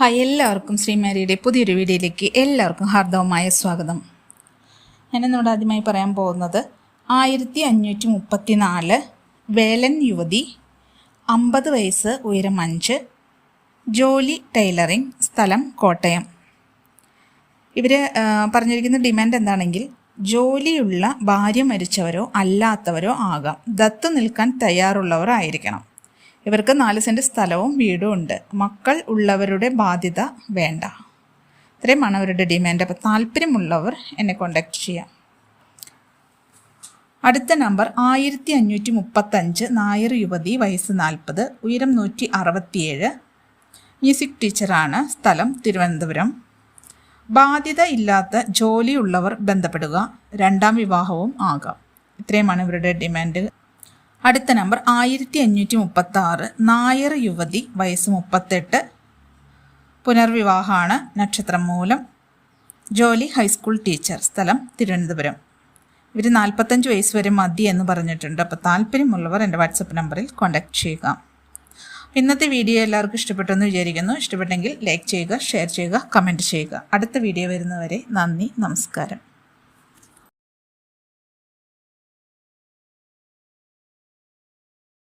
Hi എല്ലാവർക്കും ശ്രീമാരിയുടെ പുതിയൊരു വീഡിയോയിലേക്ക് എല്ലാവർക്കും ഹാർദവമായ സ്വാഗതം. ഞാനിന്നിവിടെ ആദ്യമായി പറയാൻ പോകുന്നത് ആയിരത്തി അഞ്ഞൂറ്റി മുപ്പത്തി നാല് വേലൻ യുവതി അമ്പത് വയസ്സ് ഉയരം അഞ്ച് ജോലി ടൈലറിംഗ് സ്ഥലം കോട്ടയം. ഇവർ പറഞ്ഞിരിക്കുന്ന ഡിമാൻഡ് എന്താണെങ്കിൽ ജോലിയുള്ള ഭാര്യ മരിച്ചവരോ അല്ലാത്തവരോ ആകാം. ദത്ത് നിൽക്കാൻ തയ്യാറുള്ളവർ ആയിരിക്കണം. ഇവർക്ക് നാല് സെന്റ് സ്ഥലവും വീടും ഉണ്ട്. മക്കൾ ഉള്ളവരുടെ ബാധ്യത വേണ്ട. ഇത്രയുമാണ് അവരുടെ ഡിമാൻഡ് അപ്പോൾ താല്പര്യമുള്ളവർ എന്നെ കോണ്ടാക്ട് ചെയ്യാം. അടുത്ത നമ്പർ ആയിരത്തി അഞ്ഞൂറ്റി മുപ്പത്തഞ്ച് നായർ യുവതി വയസ്സ് നാൽപ്പത് ഉയരം നൂറ്റി അറുപത്തിയേഴ് മ്യൂസിക് ടീച്ചറാണ് സ്ഥലം തിരുവനന്തപുരം. ബാധ്യത ഇല്ലാത്ത ജോലിയുള്ളവർ ബന്ധപ്പെടുക. രണ്ടാം വിവാഹവും ആകാം. ഇത്രയുമാണ് ഇവരുടെ ഡിമാൻഡ് അടുത്ത നമ്പർ ആയിരത്തി അഞ്ഞൂറ്റി മുപ്പത്തി ആറ് നായർ യുവതി വയസ്സ് മുപ്പത്തെട്ട്. പുനർവിവാഹമാണ് നക്ഷത്രം മൂലം. ജോലി ഹൈസ്കൂൾ ടീച്ചർ. സ്ഥലം തിരുവനന്തപുരം. ഇവർ നാൽപ്പത്തഞ്ച് വയസ്സ് വരെ മതി എന്ന് പറഞ്ഞിട്ടുണ്ട്. അപ്പോൾ താല്പര്യമുള്ളവർ എന്റെ വാട്സപ്പ് നമ്പറിൽ കോൺടാക്ട് ചെയ്യുക. ഇന്നത്തെ വീഡിയോ എല്ലാവർക്കും ഇഷ്ടപ്പെട്ടെന്ന് വിചാരിക്കുന്നു. ഇഷ്ടപ്പെട്ടെങ്കിൽ ലൈക്ക് ചെയ്യുക ഷെയർ ചെയ്യുക കമന്റ് ചെയ്യുക. അടുത്ത വീഡിയോ വരുന്നവരെ നന്ദി നമസ്കാരം.